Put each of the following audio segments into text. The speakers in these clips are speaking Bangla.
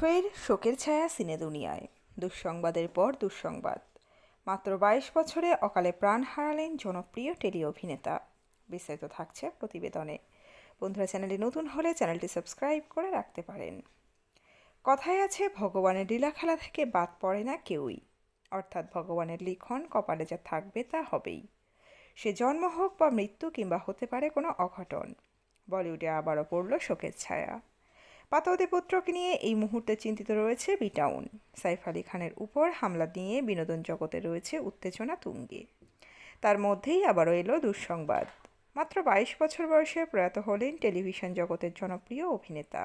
ফের শোকের ছায়া সিনে দুনিয়ায়। দুঃসংবাদের পর দুঃসংবাদ। মাত্র বাইশ বছরে অকালে প্রাণ হারালেন জনপ্রিয় টেলি অভিনেতা। বিস্তারিত থাকছে প্রতিবেদনে। বন্ধুরা, চ্যানেলে নতুন হলে চ্যানেলটি সাবস্ক্রাইব করে রাখতে পারেন। কথায় আছে, ভগবানের লীলা খেলা থেকে বাদ পড়ে না কেউই। অর্থাৎ ভগবানের লিখন কপালে যা থাকবে তা হবেই। সে জন্ম হোক বা মৃত্যু কিংবা হতে পারে কোনো অঘটন। বলিউডে আবারও পড়ল শোকের ছায়া। পাতাওদি পুত্রকে নিয়ে এই মুহূর্তে চিন্তিত রয়েছে বিটাউন সাইফ আলী খানের উপর হামলা নিয়ে বিনোদন জগতে রয়েছে উত্তেজনা তুঙ্গে। তার মধ্যেই আবারও এলো দুঃসংবাদ। মাত্র বাইশ বছর বয়সে প্রয়াত হলেন টেলিভিশন জগতের জনপ্রিয় অভিনেতা।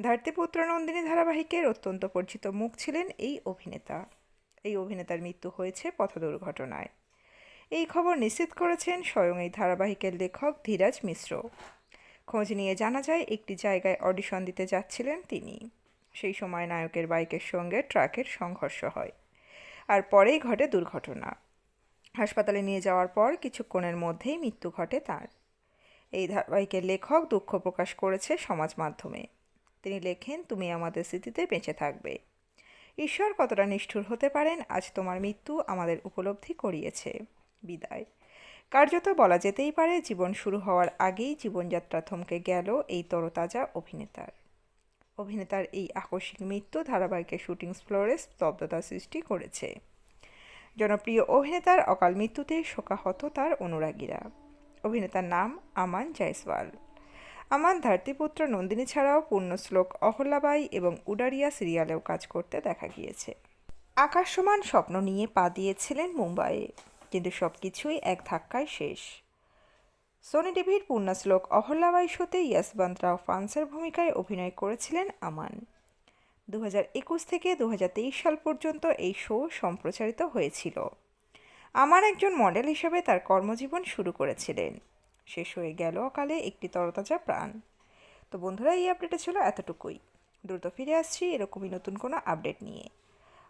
ধরতীপুত্র নন্দিনী ধারাবাহিকের অত্যন্ত পরিচিত মুখ ছিলেন এই অভিনেতা। এই অভিনেতার মৃত্যু হয়েছে পথ দুর্ঘটনায় এই খবর নিশ্চিত করেছেন স্বয়ং এই ধারাবাহিকের লেখক ধীরাজ মিশ্র। খোঁজ নিয়ে জানা যায়, একটি জায়গায় অডিশন দিতে যাচ্ছিলেন তিনি। সেই সময় নায়কের বাইকের সঙ্গে ট্রাকের সংঘর্ষ হয় আর পরেই ঘটে দুর্ঘটনা। হাসপাতালে নিয়ে যাওয়ার পর কিছুক্ষণের মধ্যেই মৃত্যু ঘটে তার। এই ধারাবাহিকের লেখক দুঃখ প্রকাশ করেছে সমাজ মাধ্যমে। তিনি লেখেন, তুমি আমাদের স্মৃতিতে বেঁচে থাকবে। ঈশ্বর কতটা নিষ্ঠুর হতে পারেন, আজ তোমার মৃত্যু আমাদের উপলব্ধি করিয়েছে। বিদায়। কার্যত বলা যেতেই পারে, জীবন শুরু হওয়ার আগেই জীবনযাত্রা থমকে গেল এই তরতাজা অভিনেতার। অভিনেতার এই আকস্মিক মৃত্যু ধারাবাহিকের শুটিং ফ্লোরে স্তব্ধতা সৃষ্টি করেছে। জনপ্রিয় অভিনেতার অকাল মৃত্যুতে শোকাহত তার অনুরাগীরা। অভিনেতার নাম আমান জয়সওয়াল। আমান ধরতীপুত্র নন্দিনী ছাড়াও পূর্ণশ্লোক অহল্যাবাই এবং উডারিয়া সিরিয়ালেও কাজ করতে দেখা গিয়েছে। আকাশ সমান স্বপ্ন নিয়ে পা দিয়েছিলেন মুম্বাইয়ে। কিন্তু সব কিছুই এক ধাক্কায় শেষ। সোনি টিভির পূর্ণাশ্লোক অহল্যাবাই শোতে ইয়াসবন্ত রাও ফান্সের ভূমিকায় অভিনয় করেছিলেন আমান। দু একুশ থেকে দু হাজার তেইশ সাল পর্যন্ত এই শো সম্প্রচারিত হয়েছিল। আমার একজন মডেল হিসেবে তার কর্মজীবন শুরু করেছিলেন। শেষ হয়ে গেল অকালে একটি তরতাজা প্রাণ। তো বন্ধুরা, এই আপডেটে ছিল এতটুকুই। দ্রুত ফিরে আসছি এরকমই নতুন কোনো আপডেট নিয়ে।